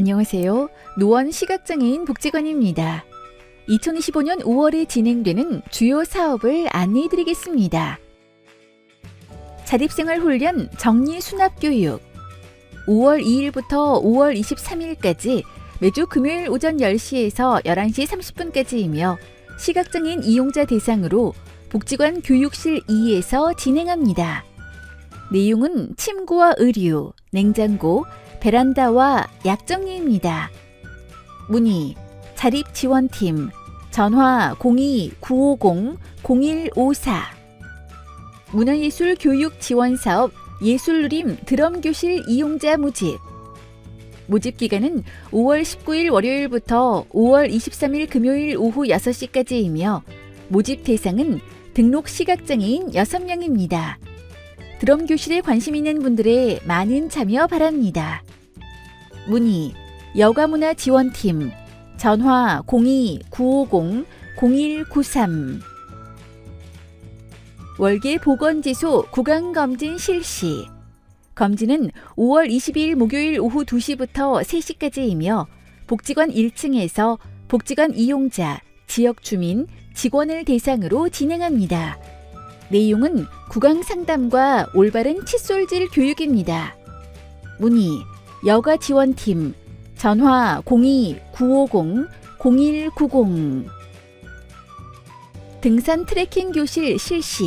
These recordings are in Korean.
안녕하세요. 노원 시각장애인 복지관입니다. 2025년 5월에 진행되는 주요 사업을 안내해 드리겠습니다. 자립생활 훈련 정리 수납 교육 5월 2일부터 5월 23일까지 매주 금요일 오전 10시에서 11시 30분까지이며 시각장애인 이용자 대상으로 복지관 교육실 2에서 진행합니다. 내용은 침구와 의류, 냉장고, 베란다와 약정리입니다. 문의 자립지원팀 전화 02-950-0154 문화예술 교육 지원 사업 예술누림 드럼교실 이용자 모집 모집 기간은 5월 19일 월요일부터 5월 23일 금요일 오후 6시까지이며 모집 대상은 등록 시각장애인 6명입니다. 드럼 교실에 관심 있는 분들의 많은 참여 바랍니다. 문의 여가문화 지원팀 전화 02-950-0193 월계 보건지소 구강검진 실시 검진은 5월 22일 목요일 오후 2시부터 3시까지이며 복지관 1층에서 복지관 이용자, 지역 주민, 직원을 대상으로 진행합니다. 내용은 구강 상담과 올바른 칫솔질 교육입니다. 문의 여가 지원팀 전화 02-950-0190 등산 트레킹 교실 실시.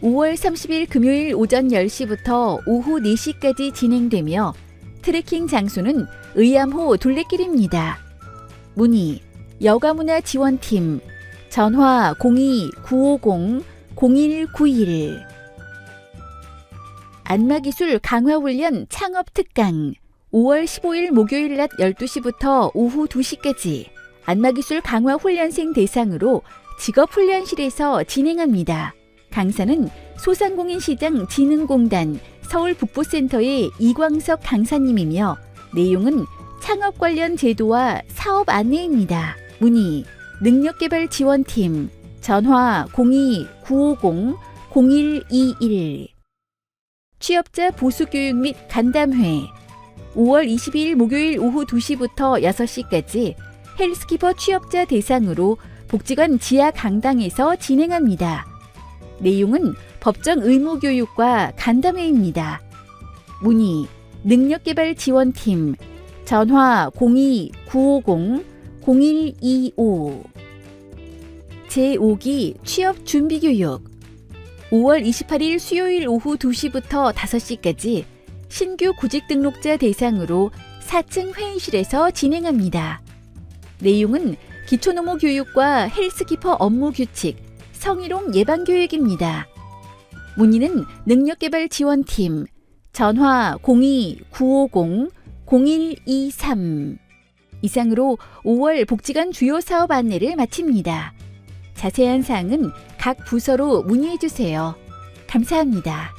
5월 30일 금요일 오전 10시부터 오후 4시까지 진행되며 트레킹 장소는 의암호 둘레길입니다. 문의 여가문화 지원팀 전화 02-950-0191 안마기술 강화훈련 창업특강 5월 15일 목요일 낮 12시부터 오후 2시까지 안마기술 강화훈련생 대상으로 직업훈련실에서 진행합니다. 강사는 소상공인시장 진흥공단 서울북부센터의 이광석 강사님이며 내용은 창업 관련 제도와 사업 안내입니다. 문의 능력개발 지원팀 전화 02-950-0121 취업자 보수교육 및 간담회 5월 22일 목요일 오후 2시부터 6시까지 헬스키퍼 취업자 대상으로 복지관 지하 강당에서 진행합니다. 내용은 법정 의무 교육과 간담회입니다. 문의 능력개발 지원팀 전화 02-950-0125 제5기 취업 준비 교육 5월 28일 수요일 오후 2시부터 5시까지 신규 구직 등록자 대상으로 4층 회의실에서 진행합니다. 내용은 기초노무 교육과 헬스키퍼 업무 규칙, 성희롱 예방 교육입니다. 문의는 능력개발 지원팀 전화 02-950-0123 이상으로 5월 복지관 주요 사업 안내를 마칩니다. 자세한 사항은 각 부서로 문의해 주세요. 감사합니다.